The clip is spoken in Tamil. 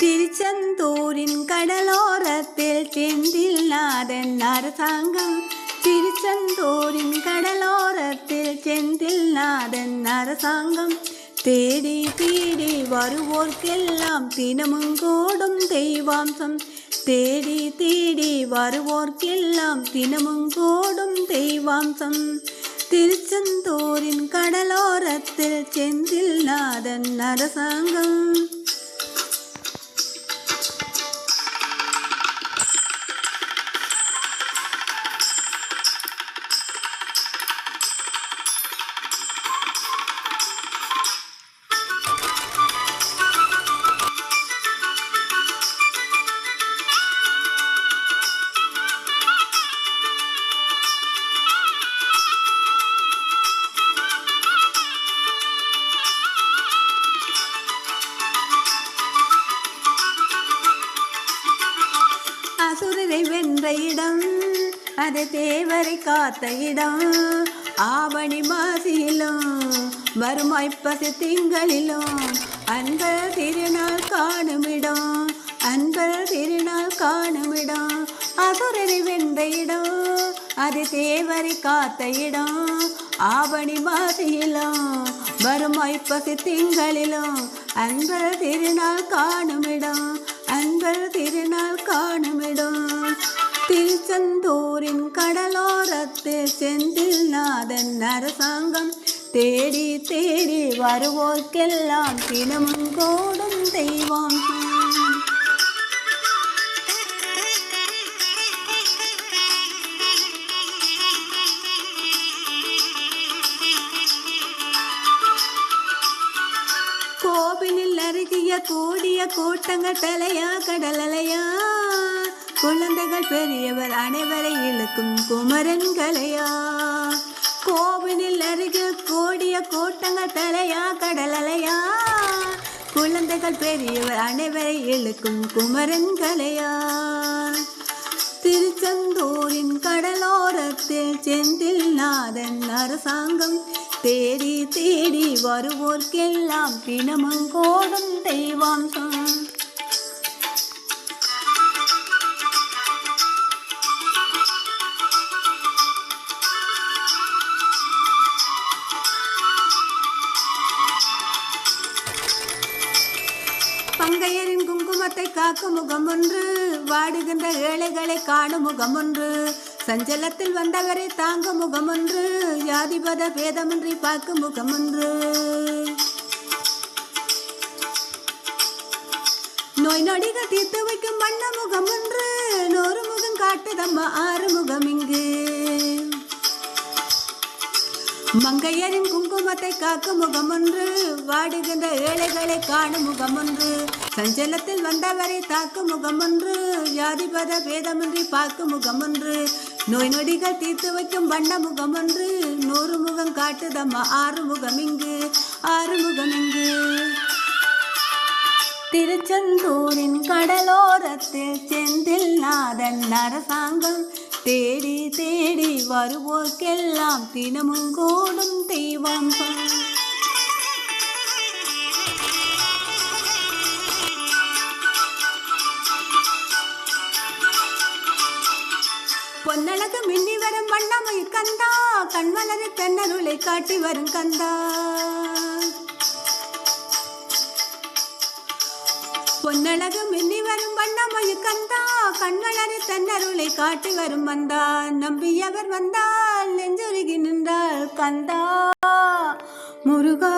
திருச்செந்தூரின் கடலோரத்தில் செந்தில் நாதன் அரசாங்கம். திருச்செந்தூரின் கடலோரத்தில் செந்தில் நாதன் அரசாங்கம். தேடி தேடி வருவோர்க்கெல்லாம் தினமும் கூடும் தெய்வாம்சம். தேடி தேடி வருவோர்க்கெல்லாம் தினமும் கூடும் தெய்வாம்சம். திருச்செந்தூரின் கடலோரத்தில் அசுரரை வென்ற இடம் அது தேவரை காத்த இடம். ஆவணி மாசியிலும் வருமாய்ப்பசி திங்களிலும் அன்பர் திருநாள் காணுமிடம் அன்பர் திருநாள் காணுமிடம் அசுரரை வென்ற இடம் அது தேவரை காத்த இடம். ஆவணி மாசியிலும் வருமாய்ப்பசி திங்களிலும் அன்பர் திருநாள் காணுமிடம் அன்பர் திருநாள் காணுமிடம் திருச்செந்தூரின் கடலோரத்தில் செந்தில் நாதன் அரசாங்கம் தேடி தேடி வருவோர்க்கெல்லாம் தினமும் கோடும் தெய்வம். கோவிலில் அருகிய கூடிய கூட்டங்கள் தலையா கடலையா குழந்தைகள் பெரியவர் அனைவரை இழுக்கும் குமரன்களையா? கோவிலில் அருகில் கூடிய கூட்டங்கள் தலையா கடலலையா குழந்தைகள் பெரியவர் அனைவரை இழுக்கும் குமரன்களையா? திருச்செந்தூரின் கடலோரத்தில் செந்தில் நாதன் அரசாங்கம் தேடி தேடி வருவோர்க்கெல்லாம் பிணமங்கோடும் தெய்வாம்சம். பங்கையரின் காக்கும் முகம் ஒன்று வாடுகின்ற ஏழைகளை காணும் முகம் ஒன்று சஞ்சலத்தில் வந்தவரை தாங்கும் முகம் ஒன்று யாதிபத பேதமின்றி பார்க்கும் முகம் ஒன்று நோய் நொடிகள் தீர்த்து வைக்கும் வண்ண முகம் ஒன்று நூறு முகம் காட்டுதம்மா ஆறு முகம் இங்கு. மங்கையரின் குங்குமத்தை காக்கும் முகம் ஒன்று வாடுகின்ற ஏழைகளை காணும் முகம் ஒன்று சஞ்சலத்தில் வந்தவரை தாக்கும் முகம் ஒன்று ஜாதிபத பேதமின்றி பார்க்கும் முகம் ஒன்று நோய் நொடிகள் தீர்த்து வைக்கும் வண்ண முகம் ஒன்று நூறு முகம் காட்டுதம்மா ஆறு முகம் இங்கு ஆறு முகம் இங்கு. திருச்செந்தூரின் கடலோரத்தில் செந்தில் நாதன் அரசாங்கம் தேடி தேடி வருவோர்க்கெல்லாம் தினமும் கூடும் தெய்வம் பொன்னழகு மின்னி வரும் வண்ணமை கந்தா கண்மலரை பெண்ணருளை காட்டி வரும் கந்தா பொன்னழகு மின்னி வரும் வண்ணமொழி கந்தா கண்மலரி தன்னருளை காட்டி வரும் வந்தா நம்பியவர் வந்தால் நெஞ்சுருகி நின்றாள் கந்தா. முருகா